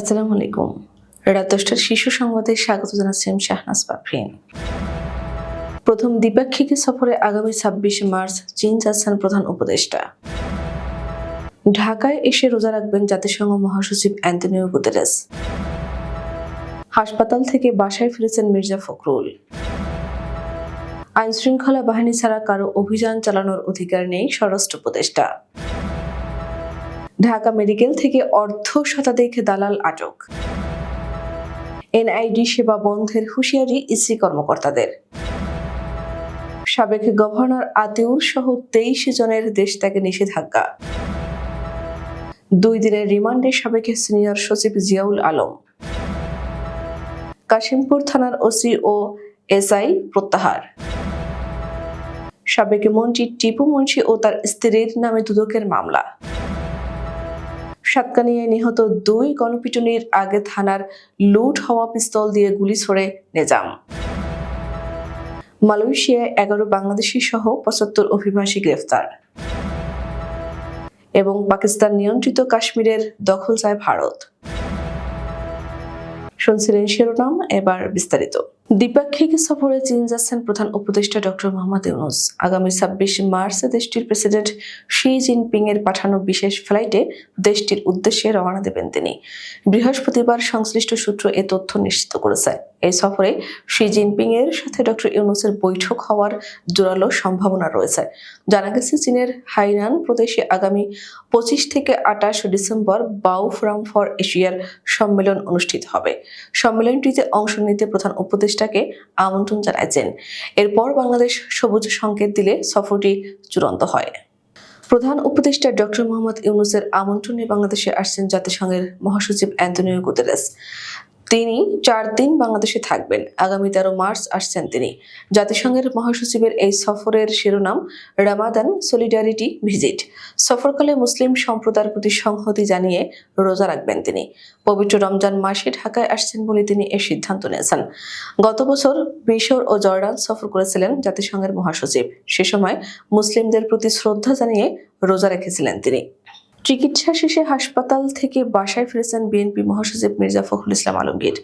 আসসালামু আলাইকুম। দশটার সংবাদে স্বাগত জানাচ্ছি আমি শাহনাজ প্রথম দ্বিপাক্ষিক সফরে আগামী ছাব্বিশে মার্চ চীন যাচ্ছেন প্রধান উপদেষ্টা। ঢাকায় এসে রোজা রাখবেন জাতিসংঘ মহাসচিব অ্যান্টনিও গুতেরেস। হাসপাতাল থেকে বাসায় ফিরেছেন মির্জা ফখরুল। আইনশৃঙ্খলা বাহিনী ছাড়া কারও অভিযান চালানোর অধিকার নেই স্বরাষ্ট্র উপদেষ্টা। ঢাকা মেডিকেল থেকে অর্ধ শতাধিক দালাল আটক। এনআইডি সেবা বন্ধের হুঁশিয়ারি ইসি কর্মকর্তাদের। সাবেক গভর্নর আতিউর সহ তেইশ জনের দেশ ত্যাগে নিষেধাজ্ঞা। দুই দিনের রিমান্ডে সাবেক সিনিয়র সচিব জিয়াউল আলম। কাশিমপুর থানার ওসি ও এসআই প্রত্যাহার। সাবেক মন্ত্রী টিপু মুন্সি ও তার স্ত্রীর নামে দুদকের মামলা। সাতকানিয়ায় নিহত দুই গণপিটুনির আগে থানার লুট হওয়া পিস্তল দিয়ে গুলি ছড়ে নেজাম। মালয়েশিয়ায় এগারো বাংলাদেশি সহ পঁচাত্তর অভিবাসী গ্রেফতার। এবং পাকিস্তান নিয়ন্ত্রিত কাশ্মীরের দখল চায় ভারত। শুনছিলেন শিরোনাম, এবার বিস্তারিত। দ্বিপাক্ষিক সফরে চীন যাচ্ছেন প্রধান উপদেষ্টা ডক্টর মোহাম্মদ ইউনুস। আগামী ছাব্বিশ মার্চ দেশটির প্রেসিডেন্ট শি জিনপিং এর পাঠানো বিশেষ ফ্লাইটে দেশটির উদ্দেশ্যে রওনা দেবেন তিনি। বৃহস্পতিবার সংশ্লিষ্ট সূত্র এ তথ্য নিশ্চিত করেছে। এই সফরে শি জিনপিং এর সাথে ডক্টর ইউনুসের বৈঠক হওয়ার জোরালো সম্ভাবনা রয়েছে। জানা গেছে, চীনের হাইনান প্রদেশে আগামী পঁচিশ থেকে আঠাশ ডিসেম্বর বাউ ফোরাম ফর এশিয়ার সম্মেলন অনুষ্ঠিত হবে। সম্মেলনটিতে অংশ নিতে প্রধান উপদেষ্টাকে আমন্ত্রণ জানাইছেন। এরপর বাংলাদেশ সবুজ সংকেত দিলে সফরটি চূড়ান্ত হয়। প্রধান উপদেষ্টা ডক্টর মোহাম্মদ ইউনুসের আমন্ত্রণে বাংলাদেশে আসছেন জাতিসংঘের মহাসচিব অ্যান্টনিও গুতেরেস। তিনি চার দিন বাংলাদেশে থাকবেন। আগামী তেরো মার্চ আসছেন তিনি। জাতিসংঘের মহাসচিবের এই সফরের শিরোনাম, রামাদান সলিডারিটি ভিজিট। সফরকালে মুসলিম সম্প্রদায়ের প্রতি সংহতি জানিয়ে রোজা রাখবেন তিনি। পবিত্র রমজান মাসে ঢাকায় আসছেন বলে তিনি এ সিদ্ধান্ত নিয়েছেন। গত বছর মিশর ও জর্ডান সফর করেছিলেন জাতিসংঘের মহাসচিব। সে সময় মুসলিমদের প্রতি শ্রদ্ধা জানিয়ে রোজা রেখেছিলেন তিনি। চিকিৎসা শেষে হাসপাতাল থেকে বাসায় ফিরেছেন বিএনপি মহাসচিব মির্জা ফখরুল ইসলাম আলমগীর।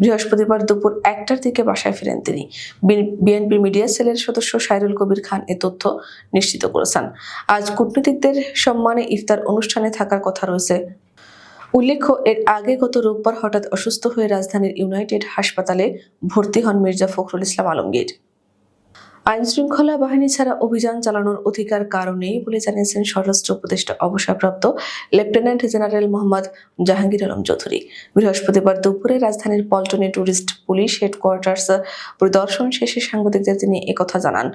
বৃহস্পতিবার দুপুর একটার দিকে বাসায় ফিরেন তিনি। বিএনপি মিডিয়া সেলের সদস্য সাইরুল কবির খান এ তথ্য নিশ্চিত করেছেন। আজ কূটনীতিকদের সম্মানে ইফতার অনুষ্ঠানে থাকার কথা রয়েছে। উল্লেখ্য, এর আগে গত রোববার হঠাৎ অসুস্থ হয়ে রাজধানীর ইউনাইটেড হাসপাতালে ভর্তি হন মির্জা ফখরুল ইসলাম আলমগীর। আইন শৃঙ্খলা বাহিনী ছাড়া অভিযান চালানোর অধিকার কারণেই বলে জানিয়েছেন স্বরাষ্ট্র উপদেষ্টা অবসরপ্রাপ্ত লেফটেন্যান্ট জেনারেল মোহাম্মদ জাহাঙ্গীর আলম চৌধুরী। বৃহস্পতিবার দুপুরে রাজধানীর পল্টনে ট্যুরিস্ট পুলিশ হেডকোয়ার্টার্স পরিদর্শন শেষে সাংবাদিকদের তিনি একথা জানান।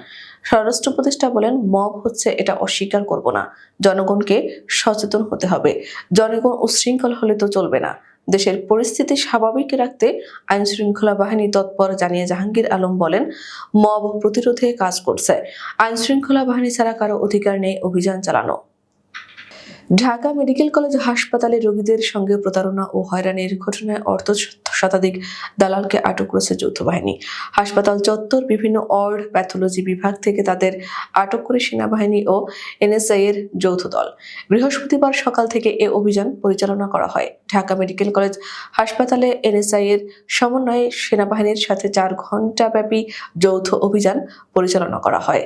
স্বরাষ্ট্র উপদেষ্টা বলেন, মব হচ্ছে, এটা অস্বীকার করব না। জনগণকে সচেতন হতে হবে। জনগণ উশৃঙ্খল হলে তো চলবে না। দেশের পরিস্থিতি স্বাভাবিক রাখতে আইন শৃঙ্খলা বাহিনী তৎপর জানিয়ে জাহাঙ্গীর আলম বলেন, মব প্রতিরোধে কাজ করছে। আইন শৃঙ্খলা বাহিনী ছাড়া কারও অধিকার নেই অভিযান চালানো। ঢাকা মেডিকেল কলেজ হাসপাতালে রোগীদের সঙ্গে প্রতারণা ও হয়রানির ঘটনায় অর্ধ শতাধিক দালালকে আটক করেছে যৌথ বাহিনী হাসপাতাল চত্বর, বিভিন্ন অর্ড প্যাথোলজি বিভাগ থেকে তাদের আটক করে সেনাবাহিনী ও এনএসআই এর যৌথ দল। বৃহস্পতিবার সকাল থেকে এ অভিযান পরিচালনা করা হয়। ঢাকা মেডিকেল কলেজ হাসপাতালে এনএসআই এর সমন্বয়ে সেনাবাহিনীর সাথে চার ঘণ্টা ব্যাপী যৌথ অভিযান পরিচালনা করা হয়।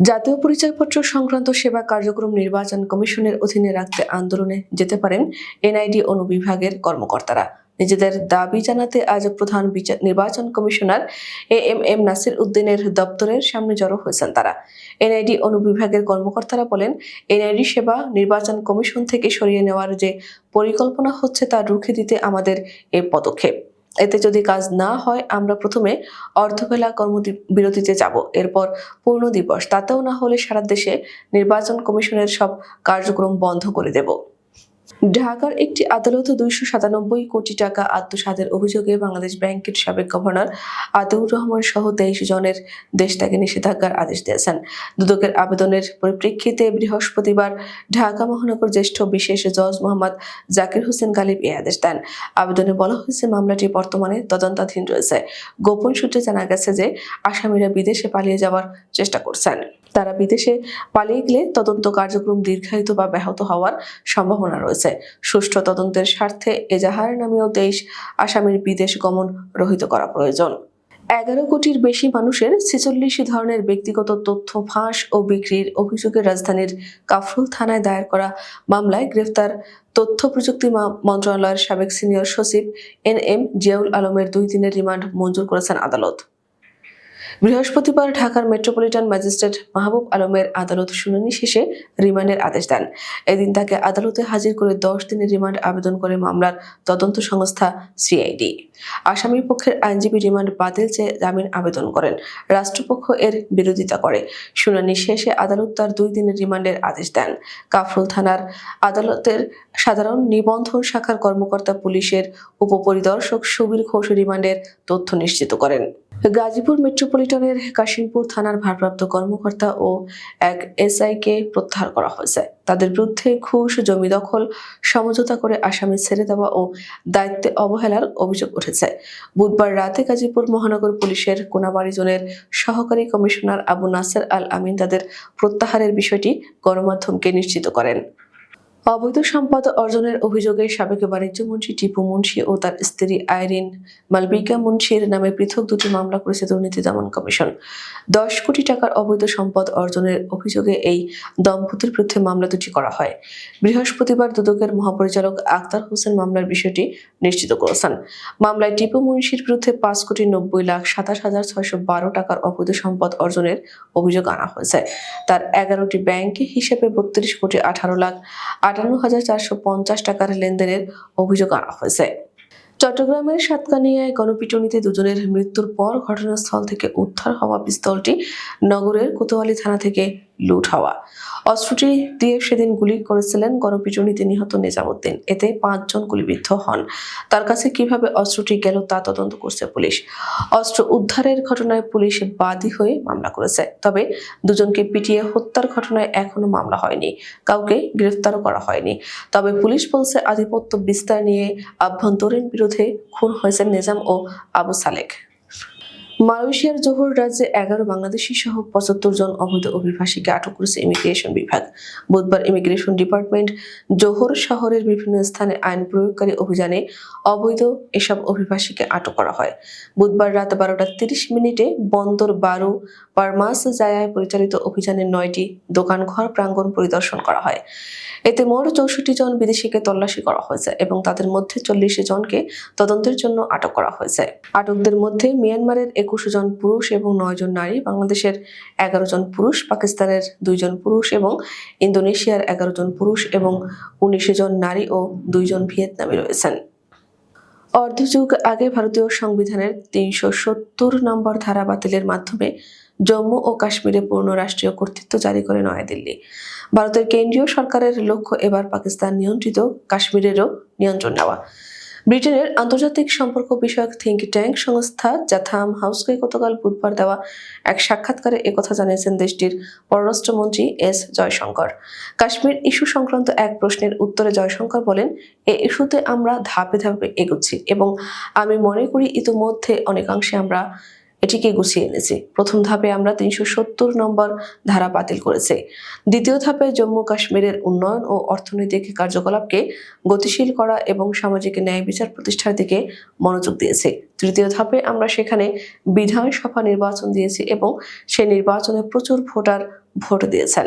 জাতীয় পরিচয়পত্র সংক্রান্ত সেবা কার্যক্রম নির্বাচন কমিশনের অধীনে রাখতে আন্দোলনে যেতে পারেন এনআইডি অনুবিভাগের কর্মকর্তারা। নিজেদের দাবি জানাতে আজ প্রধান নির্বাচন commissioner A M M Nasir উদ্দিনের দপ্তরের সামনে জড়ো হয়েছেন তারা। এনআইডি অনুবিভাগের কর্মকর্তারা বলেন, এনআইডি সেবা নির্বাচন কমিশন থেকে সরিয়ে নেওয়ার যে পরিকল্পনা হচ্ছে তা রুখে দিতে আমাদের এ পদক্ষেপ। এতে যদি কাজ না হয়, আমরা প্রথমে অর্ধবেলা কর্মবিরতিতে যাব, এরপর পূর্ণ দিবস। তাতেও না হলে সারা দেশে নির্বাচন কমিশনের সব কার্যক্রম বন্ধ করে দেব। ঢাকার একটি আদালত দুইশো সাতানব্বই কোটি টাকা আত্মসাতের অভিযোগে বাংলাদেশ ব্যাংকের সাবেক গভর্নর আতিউর রহমান সহ তেইশ জনের দেশ ত্যাগে নিষেধাজ্ঞার আদেশ দিয়েছেন। দুদকের আবেদনের পরিপ্রেক্ষিতে বৃহস্পতিবার ঢাকা মহানগর জ্যেষ্ঠ বিশেষ জজ মোহাম্মদ জাকির হোসেন গালিব এই আদেশ দেন। আবেদনে বলা হয়েছে, মামলাটি বর্তমানে তদন্তাধীন রয়েছে। গোপন সূত্রে জানা গেছে যে আসামিরা বিদেশে পালিয়ে যাওয়ার চেষ্টা করছেন। তারা বিদেশে পালিয়ে গেলে তদন্ত কার্যক্রম দীর্ঘায়িত বা ব্যাহত হওয়ার সম্ভাবনা রয়েছে। সুষ্ঠু তদন্তের স্বার্থে এজাহার নামীয় দেশ আসামির বিদেশ গমন রহিত করা প্রয়োজন। এগারো কোটির বেশি মানুষের ছেচল্লিশ ধরনের ব্যক্তিগত তথ্য ফাঁস ও বিক্রির অভিযোগে রাজধানীর কাফরুল থানায় দায়ের করা মামলায় গ্রেফতার তথ্য প্রযুক্তি মন্ত্রণালয়ের সাবেক সিনিয়র সচিব এন এম জিয়াউল আলমের দুই দিনের রিমান্ড মঞ্জুর করেছেন আদালত। বৃহস্পতিবার ঢাকার মেট্রোপলিটন ম্যাজিস্ট্রেট মাহবুব আলমের আদালত শুনানি শেষে রিমান্ডের আদেশ দেন। এদিন তাকে আদালতে হাজির করে দশ দিনের রিমান্ড আবেদন করে মামলার তদন্ত সংস্থা সিআইডি। আসামির পক্ষের আইনজীবী রিমান্ড বাতিল চেয়ে জামিন আবেদন করেন। রাষ্ট্রপক্ষ এর বিরোধিতা করে। শুনানি শেষে আদালত তার দুই দিনের রিমান্ডের আদেশ দেন। কাফরুল থানার আদালতের সাধারণ নিবন্ধন শাখার কর্মকর্তা পুলিশের উপপরিদর্শক সুবীর ঘোষ রিমান্ডের তথ্য নিশ্চিত করেন। গাজীপুর মেট্রোপলিটনের কাশিমপুর থানার ভারপ্রাপ্ত কর্মকর্তা ও এক এসআইকে প্রত্যাহার করা হয়েছে। তাদের বিরুদ্ধে ঘুষ, জমি দখল, সমঝোতা করে আসামি ছেড়ে দেওয়া ও দায়িত্বে অবহেলার অভিযোগ উঠেছে। বুধবার রাতে গাজীপুর মহানগর পুলিশের কোনাবাড়ি জোনের সহকারী কমিশনার আবু নাসের আল আমিন তাদের প্রত্যাহারের বিষয়টি গণমাধ্যমকে নিশ্চিত করেন। অবৈধ সম্পদ অর্জনের অভিযোগে সাবেক বাণিজ্য মন্ত্রী টিপু মুন্সি ও তার স্ত্রী আইরিন মালবিকা মুন্সির নামে পৃথক দুটি মামলা করেছে দুর্নীতি দমন কমিশন। দশ কোটি টাকার অবৈধ সম্পদ অর্জনের অভিযোগে এই দম্পতির বিরুদ্ধে মামলা দুটি করা হয়। বৃহস্পতিবার দুদকের মহাপরিচালক আক্তার হোসেন মামলার বিষয়টি নিশ্চিত করেছেন। মামলায় টিপু মুন্সির বিরুদ্ধে পাঁচ কোটি নব্বই লাখ সাতাশ হাজার ছয়শো বারো টাকার অবৈধ সম্পদ অর্জনের অভিযোগ আনা হয়েছে। তার এগারোটি ব্যাংকে হিসেবে বত্রিশ কোটি আঠারো লাখ আটান্ন হাজার চারশো পঞ্চাশ টাকার লেনদেনের অভিযোগ আনা হয়েছে। চট্টগ্রামের সাতকানিয়ায় গণপিটুনিতে দুজনের মৃত্যুর পর ঘটনাস্থল থেকে উদ্ধার হওয়া পিস্তলটি নগরের কোতোয়ালি থানা থেকে লুট হওয়া। অস্ত্রটি দিয়ে সেদিন গুলি করেছিলেন গণপিটুনিতে নিহত নিজামুদ্দিন। এতে পাঁচজন গুলিবিদ্ধ হন। তার কাছে কীভাবে অস্ত্রটি গেল তা তদন্ত করছে পুলিশ। অস্ত্র উদ্ধারের ঘটনায় পুলিশ বাদী হয়ে মামলা করেছে। তবে দুজনকে পিটিয়ে হত্যার ঘটনায় এখনও মামলা হয়নি। কাউকে গ্রেফতারও করা হয়নি। তবে পুলিশ বলছে আধিপত্য বিস্তার নিয়ে আভ্যন্তরীণ বিরোধে খুন হয়েছেন নিজাম ও আবু সালেক। মালয়েশিয়ার জোহর রাজ্যে এগারো বাংলাদেশি সহ পঁচাত্তর জন অবৈধ অভিবাসীকে আটক করেছে ইমিগ্রেশন বিভাগ। বুধবার ইমিগ্রেশন ডিপার্টমেন্ট জোহর শহরের বিভিন্ন স্থানে আইন প্রয়োগকারী অভিযানে অবৈধ এসব অভিবাসীকে আটক করা হয়। বুধবার রাত বারোটা তিরিশ মিনিটে বন্দর বারো পারমাস জায়ায় পরিচালিত অভিযানে নয়টি দোকানঘর প্রাঙ্গণ পরিদর্শন করা হয়। এতে মোট চৌষট্টি জন বিদেশিকে তল্লাশি করা হয়েছে এবং তাদের মধ্যে চল্লিশ জনকে তদন্তের জন্য আটক করা হয়েছে। আটকদের মধ্যে মিয়ানমারের একুশ জন পুরুষ এবং নয় জন নারী, বাংলাদেশের এগারো জন পুরুষ, পাকিস্তানের দুইজন পুরুষ এবং ইন্দোনেশিয়ার এগারো জন পুরুষ এবং উনিশ জন নারী ও দুইজন ভিয়েতনামি রয়েছেন। অর্ধযুগ আগে ভারতীয় সংবিধানের তিনশো সত্তর নম্বর ধারা বাতিলের মাধ্যমে জম্মু ও কাশ্মীরে পূর্ণ রাষ্ট্রীয় কর্তৃত্ব জারি করে নয়াদিল্লি। ভারতের কেন্দ্রীয় সরকারের লক্ষ্য এবার পাকিস্তান নিয়ন্ত্রিত, কাশ্মীরেরও নিয়ন্ত্রণ নেওয়া। ব্রিটেনের আন্তর্জাতিক সম্পর্ক বিষয়ক থিঙ্ক ট্যাঙ্ক সংস্থা জাথাম হাউসকে গতকাল বুধবার দেওয়া এক সাক্ষাৎকারে একথা জানিয়েছেন দেশটির পররাষ্ট্রমন্ত্রী এস জয়শঙ্কর। কাশ্মীর ইস্যু সংক্রান্ত এক প্রশ্নের উত্তরে জয়শঙ্কর বলেন, এ ইস্যুতে আমরা ধাপে ধাপে এগুচ্ছি এবং আমি মনে করি ইতিমধ্যে অনেকাংশে আমরা এটিকে গুছিয়ে এনেছে। প্রথম ধাপে আমরা তিনশো সত্তর নম্বর ধারা বাতিল করেছে। দ্বিতীয় ধাপে জম্মু কাশ্মীরের উন্নয়ন ও অর্থনৈতিক কার্যকলাপকে গতিশীল করা এবং সামাজিক ন্যায় বিচার প্রতিষ্ঠার দিকে মনোযোগ দিয়েছে। তৃতীয় ধাপে আমরা সেখানে বিধানসভা নির্বাচন দিয়েছি এবং সে নির্বাচনে প্রচুর ভোটার ভোট দিয়েছেন।